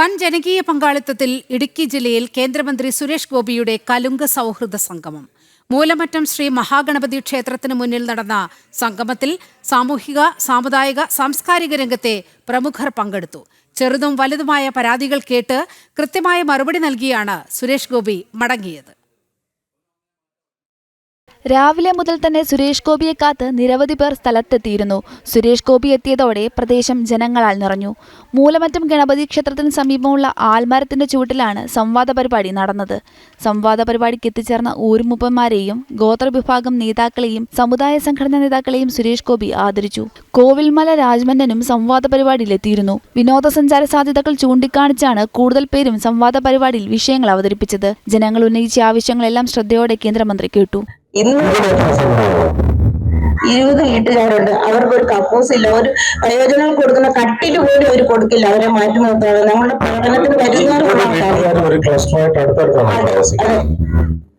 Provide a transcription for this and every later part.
വൻ ജനകീയ പങ്കാളിത്തത്തിൽ ഇടുക്കി ജില്ലയിൽ കേന്ദ്രമന്ത്രി സുരേഷ് ഗോപിയുടെ കലുങ്ക് സൗഹൃദ സംഗമം. മൂലമറ്റം ശ്രീ മഹാഗണപതി ക്ഷേത്രത്തിന് മുന്നിൽ നടന്ന സംഗമത്തിൽ സാമൂഹിക സാമുദായിക സാംസ്കാരിക രംഗത്തെ പ്രമുഖർ പങ്കെടുത്തു. ചെറുതും വലുതുമായ പരാതികൾ കേട്ട് കൃത്യമായ മറുപടി നൽകിയാണ് സുരേഷ് ഗോപി മടങ്ങിയത്. രാവിലെ മുതൽ തന്നെ സുരേഷ് ഗോപിയെ കാത്ത് നിരവധി പേർ സ്ഥലത്തെത്തിയിരുന്നു. സുരേഷ് ഗോപി എത്തിയതോടെ പ്രദേശം ജനങ്ങളാൽ നിറഞ്ഞു. മൂലമറ്റം ഗണപതി ക്ഷേത്രത്തിന് സമീപമുള്ള ആൽമരത്തിന്റെ ചുവട്ടിലാണ് സംവാദ പരിപാടി നടന്നത്. സംവാദ പരിപാടിക്ക് എത്തിച്ചേർന്ന ഊരുമുപ്പന്മാരെയും ഗോത്രവിഭാഗം നേതാക്കളെയും സമുദായ സംഘടനാ നേതാക്കളെയും സുരേഷ് ഗോപി ആദരിച്ചു. കോവിൽമല രാജ്മന്നനും സംവാദ പരിപാടിയിലെത്തിയിരുന്നു. വിനോദസഞ്ചാര സാധ്യതകൾ ചൂണ്ടിക്കാണിച്ചാണ് കൂടുതൽ പേരും സംവാദ പരിപാടിയിൽ വിഷയങ്ങൾ അവതരിപ്പിച്ചത്. ജനങ്ങൾ ഉന്നയിച്ച ആവശ്യങ്ങളെല്ലാം ശ്രദ്ധയോടെ കേന്ദ്രമന്ത്രി കേട്ടു. ഇന്ന് ഇരുപത് വീട്ടുകാരുണ്ട്. അവർക്ക് ഒരു കപ്പോസ് ഇല്ല. ഒരു പ്രയോജനം കൊടുക്കുന്ന കട്ടിൽ പോലും അവർ കൊടുക്കില്ല. അവരെ മാറ്റി നിർത്താതെ. നമ്മുടെ പഠനത്തിന് വരുന്നവർ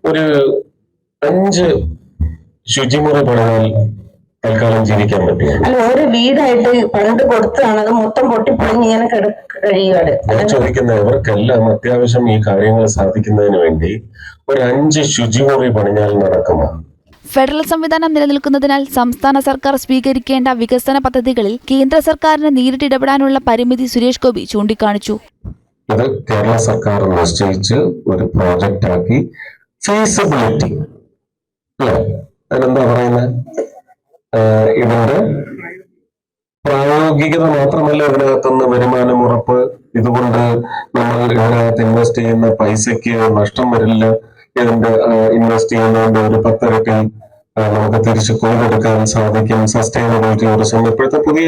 ഒരു അഞ്ച് ശുചിമുറി പണിതാൽ തൽക്കാലം ജീവിക്കാൻ പറ്റും അല്ല ഒരു വീടായിട്ട് പണ്ട് കൊടുത്തതാണ് അത് മൊത്തം പൊട്ടിപ്പൊളിഞ്ഞ് ഇങ്ങനെ കഴിയുകയാണ്. ഞാൻ ചോദിക്കുന്ന ഇവർക്കെല്ലാം അത്യാവശ്യം ഈ കാര്യങ്ങൾ സാധിക്കുന്നതിന് വേണ്ടി ഒരു അഞ്ച് ശുചിമുറി പണിഞ്ഞാൽ നടക്കുമോ? ഫെഡറൽ സംവിധാനം നിലനിൽക്കുന്നതിനാൽ സംസ്ഥാന സർക്കാർ സ്വീകരിക്കേണ്ട വികസന പദ്ധതികളിൽ കേന്ദ്ര സർക്കാരിന് നേരിട്ട് ഇടപെടാനുള്ള പരിമിതി സുരേഷ് ഗോപി ചൂണ്ടിക്കാണിച്ചു. അത് കേരള സർക്കാർ നിശ്ചയിച്ച് ഒരു പ്രോജക്റ്റ് ആക്കി ഫീസിബിലിറ്റി. അല്ലെ? അതിനെന്താ പറയുന്നത് ഇതിന്റെ പ്രായോഗികത മാത്രമല്ല ഇതിനകത്തുനിന്ന് വരുമാനം ഉറപ്പ്. ഇതുകൊണ്ട് നമ്മൾ ഇതിനകത്ത് ഇൻവെസ്റ്റ് ചെയ്യുന്ന പൈസയ്ക്ക് നഷ്ടം വരില്ല. ഇതിന്റെ ഇൻവെസ്റ്റ് ചെയ്യുന്നതിന്റെ ഒരു പത്തിരട്ടി നമുക്ക് തിരിച്ച് കൊടുക്കാൻ സാധിക്കും. സസ്റ്റൈനബിൾ ടൂറിസം ഇപ്പോഴത്തെ പുതിയ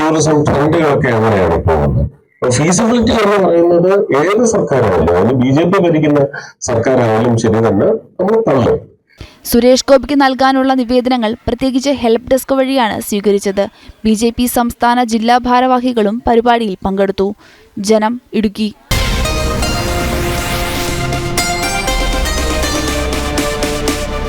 ടൂറിസം ട്രെൻഡുകളൊക്കെ അങ്ങനെയാണ് പോകുന്നത്. ഫീസിബിലിറ്റി എന്ന് പറയുന്നത് ഏത് സർക്കാരായാലും അതിന് ബി ജെ പി ഭരിക്കുന്ന സർക്കാരായാലും ശരി തന്നെ നമ്മൾ തള്ളും. സുരേഷ് ഗോപിക്ക് നൽകാനുള്ള നിവേദനങ്ങൾ പ്രത്യേകിച്ച് ഹെൽപ്പ് ഡെസ്ക് വഴിയാണ് സ്വീകരിച്ചത്. ബി സംസ്ഥാന ജില്ലാ ഭാരവാഹികളും പരിപാടിയിൽ പങ്കെടുത്തു. ജനം ഇടുക്കി.